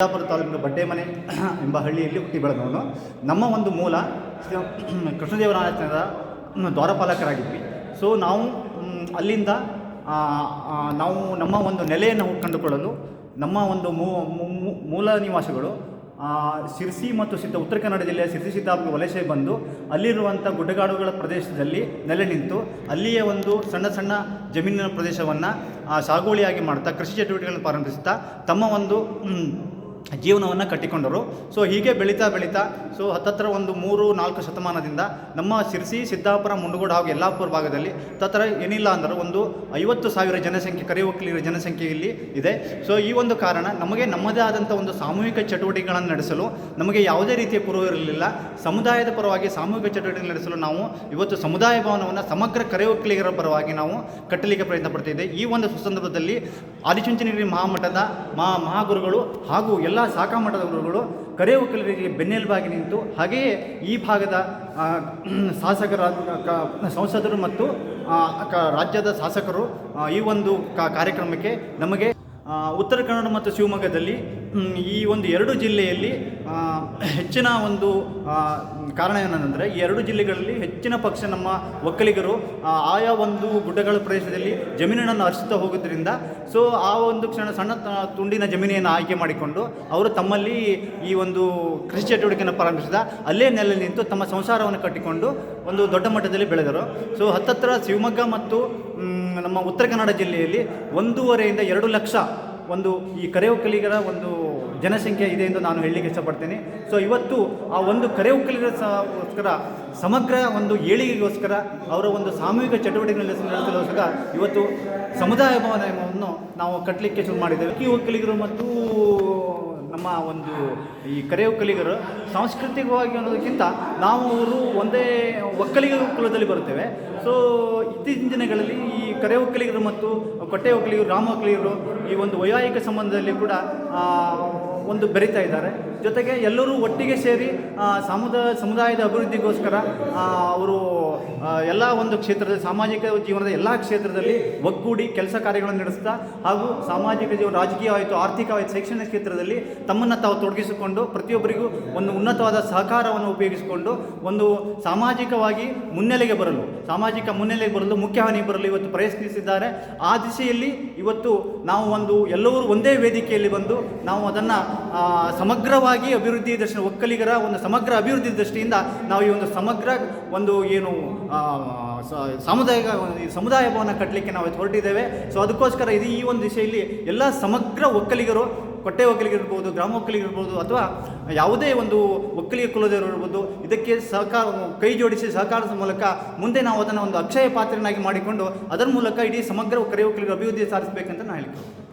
ಸಿದ್ದಾಪುರ ತಾಲೂಕಿನ ಬಡ್ಡೆಮನೆ ಎಂಬ ಹಳ್ಳಿಯಲ್ಲಿ ಹುಟ್ಟಿ ಬೆಳೆದವನು. ನಮ್ಮ ಒಂದು ಮೂಲ ಕೃಷ್ಣದೇವರಾಯತನದ ದ್ವಾರಪಾಲಕರಾಗಿದ್ವಿ. ಸೊ ನಾವು ಅಲ್ಲಿಂದ ನಾವು ನಮ್ಮ ಒಂದು ನೆಲೆಯನ್ನು ಕಂಡುಕೊಳ್ಳಲು ನಮ್ಮ ಒಂದು ಮೂಲ ನಿವಾಸಿಗಳು ಆ, ಶಿರ್ಸಿ ಮತ್ತು ಸಿದ್ದ ಉತ್ತರ ಕನ್ನಡ ಜಿಲ್ಲೆಯ ಶಿರ್ಸಿ ಸಿದ್ದಾಪುರ ವಲಸೆ ಬಂದು ಅಲ್ಲಿರುವಂಥ ಗುಡ್ಡಗಾಡುಗಳ ಪ್ರದೇಶದಲ್ಲಿ ನೆಲೆ ನಿಂತು ಅಲ್ಲಿಯೇ ಒಂದು ಸಣ್ಣ ಸಣ್ಣ ಜಮೀನಿನ ಪ್ರದೇಶವನ್ನು ಸಾಗುವಳಿಯಾಗಿ ಮಾಡ್ತಾ ಕೃಷಿ ಚಟುವಟಿಕೆಗಳನ್ನು ಪ್ರಾರಂಭಿಸುತ್ತಾ ತಮ್ಮ ಒಂದು ಜೀವನವನ್ನು ಕಟ್ಟಿಕೊಂಡರು. ಸೊ ಹೀಗೆ ಬೆಳೀತಾ ಬೆಳೀತಾ ಸೊ ಹತ್ತತ್ರ ಒಂದು ಮೂರು ನಾಲ್ಕು ಶತಮಾನದಿಂದ ನಮ್ಮ ಸಿರ್ಸಿ, ಸಿದ್ದಾಪುರ, ಮುಂಡಗೋಡು ಹಾಗೂ ಯಲ್ಲಾಪುರ ಭಾಗದಲ್ಲಿ ತತ್ರ ಏನಿಲ್ಲ ಅಂದರೆ ಒಂದು ಐವತ್ತು ಸಾವಿರ ಜನಸಂಖ್ಯೆ ಕರೆ ಜನಸಂಖ್ಯೆಯಲ್ಲಿ ಜನಸಂಖ್ಯೆ ಇಲ್ಲಿ ಇದೆ. ಸೊ ಈ ಒಂದು ಕಾರಣ ನಮಗೆ ನಮ್ಮದೇ ಆದಂಥ ಒಂದು ಸಾಮೂಹಿಕ ಚಟುವಟಿಕೆಗಳನ್ನು ನಡೆಸಲು ನಮಗೆ ಯಾವುದೇ ರೀತಿಯ ಪೂರ್ವ ಇರಲಿಲ್ಲ. ಸಮುದಾಯದ ಪರವಾಗಿ ಸಾಮೂಹಿಕ ಚಟುವಟಿಕೆ ನಡೆಸಲು ನಾವು ಇವತ್ತು ಸಮುದಾಯ ಭವನವನ್ನು ಸಮಗ್ರ ಕರೆ ಒಕ್ಕಲಿಗರ ಪರವಾಗಿ ನಾವು ಕಟ್ಟಲಿಕ್ಕೆ ಪ್ರಯತ್ನ ಪಡ್ತಿದ್ದೆ ಈ ಒಂದು ಸಂದರ್ಭದಲ್ಲಿ ಆದಿಚುಂಚನಗಿರಿ ಮಹಾಮಠದ ಮಹಾ ಮಹಾಗುರುಗಳು ಹಾಗೂ ಎಲ್ಲ ಶಾಖಾ ಮಠದ ಗುರುಗಳು ಕರೆ ಒಕ್ಕಲಿಗರಿಗೆ ಬೆನ್ನೆಲುಬಾಗಿ ನಿಂತು ಹಾಗೆಯೇ ಈ ಭಾಗದ ಶಾಸಕರ ಸಂಸದರು ಮತ್ತು ರಾಜ್ಯದ ಶಾಸಕರು ಈ ಒಂದು ಕಾರ್ಯಕ್ರಮಕ್ಕೆ ನಮಗೆ ಉತ್ತರ ಕನ್ನಡ ಮತ್ತು ಶಿವಮೊಗ್ಗದಲ್ಲಿ ಈ ಒಂದು ಎರಡು ಜಿಲ್ಲೆಯಲ್ಲಿ ಹೆಚ್ಚಿನ ಒಂದು ಕಾರಣ ಏನಂದರೆ ಈ ಎರಡು ಜಿಲ್ಲೆಗಳಲ್ಲಿ ಹೆಚ್ಚಿನ ಪಕ್ಷ ನಮ್ಮ ಒಕ್ಕಲಿಗರು ಆಯಾ ಒಂದು ಗುಡ್ಡಗಳ ಪ್ರದೇಶದಲ್ಲಿ ಜಮೀನನ್ನು ಹರಿಸುತ್ತಾ ಹೋಗೋದ್ರಿಂದ ಸೊ ಆ ಒಂದು ಕ್ಷಣ ಸಣ್ಣ ತುಂಡಿನ ಜಮೀನಿಯನ್ನು ಆಯ್ಕೆ ಮಾಡಿಕೊಂಡು ಅವರು ತಮ್ಮಲ್ಲಿ ಈ ಒಂದು ಕೃಷಿ ಚಟುವಟಿಕೆಯನ್ನು ಪ್ರಾರಂಭಿಸಿದ, ಅಲ್ಲೇ ನೆಲೆ ನಿಂತು ತಮ್ಮ ಸಂಸಾರವನ್ನು ಕಟ್ಟಿಕೊಂಡು ಒಂದು ದೊಡ್ಡ ಮಟ್ಟದಲ್ಲಿ ಬೆಳೆದರು. ಸೊ ಹತ್ತತ್ರ ಶಿವಮೊಗ್ಗ ಮತ್ತು ನಮ್ಮ ಉತ್ತರ ಕನ್ನಡ ಜಿಲ್ಲೆಯಲ್ಲಿ ಒಂದೂವರೆಯಿಂದ ಎರಡು ಲಕ್ಷ ಒಂದು ಈ ಕರೆ ಒಕ್ಕಲಿಗರ ಒಂದು ಜನಸಂಖ್ಯೆ ಇದೆ ಎಂದು ನಾನು ಹೇಳಲಿಕ್ಕೆ ಇಷ್ಟಪಡ್ತೇನೆ. ಸೊ ಇವತ್ತು ಆ ಒಂದು ಕರೆ ಒಕ್ಕಲಿಗರ ಗೋಸ್ಕರ ಸಮಗ್ರ ಒಂದು ಏಳಿಗೆಗೋಸ್ಕರ, ಅವರ ಒಂದು ಸಾಮೂಹಿಕ ಚಟುವಟಿಕೆಗಳಲ್ಲಿ ನಡೆಸಲೋಸ್ಕರ ಇವತ್ತು ಸಮುದಾಯ ಭವನವನ್ನು ನಾವು ಕಟ್ಟಲಿಕ್ಕೆ ಶುರು ಮಾಡಿದ್ದೇವೆ. ಈ ಒಕ್ಕಲಿಗರು ಮತ್ತು ನಮ್ಮ ಒಂದು ಈ ಕರೆ ಒಕ್ಕಲಿಗರು ಸಾಂಸ್ಕೃತಿಕವಾಗಿ ಅನ್ನೋದಕ್ಕಿಂತ ನಾವು ಅವರು ಒಂದೇ ಒಕ್ಕಲಿಗ ಕುಲದಲ್ಲಿ ಬರುತ್ತೇವೆ. ಸೊ ಇತ್ತೀಚಿನ ದಿನಗಳಲ್ಲಿ ಈ ಕರೆ ಒಕ್ಕಲಿಗರು ಮತ್ತು ಕೊಟ್ಟೆ ಒಕ್ಕಲಿಗರು ರಾಮ ಒಕ್ಕಲಿಗರು ಈ ಒಂದು ವೈವಾಹಿಕ ಸಂಬಂಧದಲ್ಲಿ ಕೂಡ ಒಂದು ಬೆರಿತಾ ಇದ್ದಾರೆ. ಜೊತೆಗೆ ಎಲ್ಲರೂ ಒಟ್ಟಿಗೆ ಸೇರಿ ಸಮುದಾಯ ಸಮುದಾಯದ ಅಭಿವೃದ್ಧಿಗೋಸ್ಕರ ಅವರು ಎಲ್ಲ ಒಂದು ಕ್ಷೇತ್ರದಲ್ಲಿ, ಸಾಮಾಜಿಕ ಜೀವನದ ಎಲ್ಲ ಕ್ಷೇತ್ರದಲ್ಲಿ ಒಗ್ಗೂಡಿ ಕೆಲಸ ಕಾರ್ಯಗಳನ್ನು ನಡೆಸ್ತಾ ಹಾಗೂ ಸಾಮಾಜಿಕ ಜೀವನ, ರಾಜಕೀಯವಾಯಿತು, ಆರ್ಥಿಕವಾಯಿತು, ಶೈಕ್ಷಣಿಕ ಕ್ಷೇತ್ರದಲ್ಲಿ ತಮ್ಮನ್ನು ತಾವು ತೊಡಗಿಸಿಕೊಂಡು ಪ್ರತಿಯೊಬ್ಬರಿಗೂ ಒಂದು ಉನ್ನತವಾದ ಸಹಕಾರವನ್ನು ಉಪಯೋಗಿಸಿಕೊಂಡು ಒಂದು ಸಾಮಾಜಿಕವಾಗಿ ಮುನ್ನೆಲೆಗೆ ಬರಲು, ಸಾಮಾಜಿಕ ಮುನ್ನೆಲೆಗೆ ಬರಲು, ಮುಖ್ಯ ಹಾನಿ ಬರಲು ಇವತ್ತು ಪ್ರಯತ್ನಿಸಿದ್ದಾರೆ. ಆ ದಿಶೆಯಲ್ಲಿ ಇವತ್ತು ನಾವು ಒಂದು, ಎಲ್ಲರೂ ಒಂದೇ ವೇದಿಕೆಯಲ್ಲಿ ಬಂದು ನಾವು ಅದನ್ನು ಸಮಗ್ರವಾಗಿ ಅಭಿವೃದ್ಧಿ ದೃಷ್ಟಿ ಒಕ್ಕಲಿಗರ ಒಂದು ಸಮಗ್ರ ಅಭಿವೃದ್ಧಿ ದೃಷ್ಟಿಯಿಂದ ನಾವು ಈ ಒಂದು ಸಮಗ್ರ ಒಂದು ಏನು ಸಾಮುದಾಯಿಕ ಸಮುದಾಯ ಭವನ ಕಟ್ಟಲಿಕ್ಕೆ ನಾವು ಹೊರಟಿದ್ದೇವೆ. ಸೊ ಅದಕ್ಕೋಸ್ಕರ ಇದು ಈ ಒಂದು ದಿಶೆಯಲ್ಲಿ ಎಲ್ಲ ಸಮಗ್ರ ಒಕ್ಕಲಿಗರು, ಕೊಟ್ಟೆ ಒಕ್ಕಲಿಗಿರ್ಬೋದು ಗ್ರಾಮ ಒಕ್ಕಲಿಗಿರ್ಬೋದು ಅಥವಾ ಯಾವುದೇ ಒಂದು ಒಕ್ಕಲಿಗ ಕುಲದವರು ಇರ್ಬೋದು, ಇದಕ್ಕೆ ಸಹಕಾರ, ಕೈ ಜೋಡಿಸಿ ಸಹಕಾರದ ಮೂಲಕ ಮುಂದೆ ನಾವು ಅದನ್ನು ಒಂದು ಅಕ್ಷಯ ಪಾತ್ರನಾಗಿ ಮಾಡಿಕೊಂಡು ಅದರ ಮೂಲಕ ಇಡೀ ಸಮಗ್ರ ಕರೆ ಒಕ್ಕಲಿಗರ ಅಭಿವೃದ್ಧಿ ಸಾಧಿಸಬೇಕಂತ ನಾನು ಹೇಳ್ತೀನಿ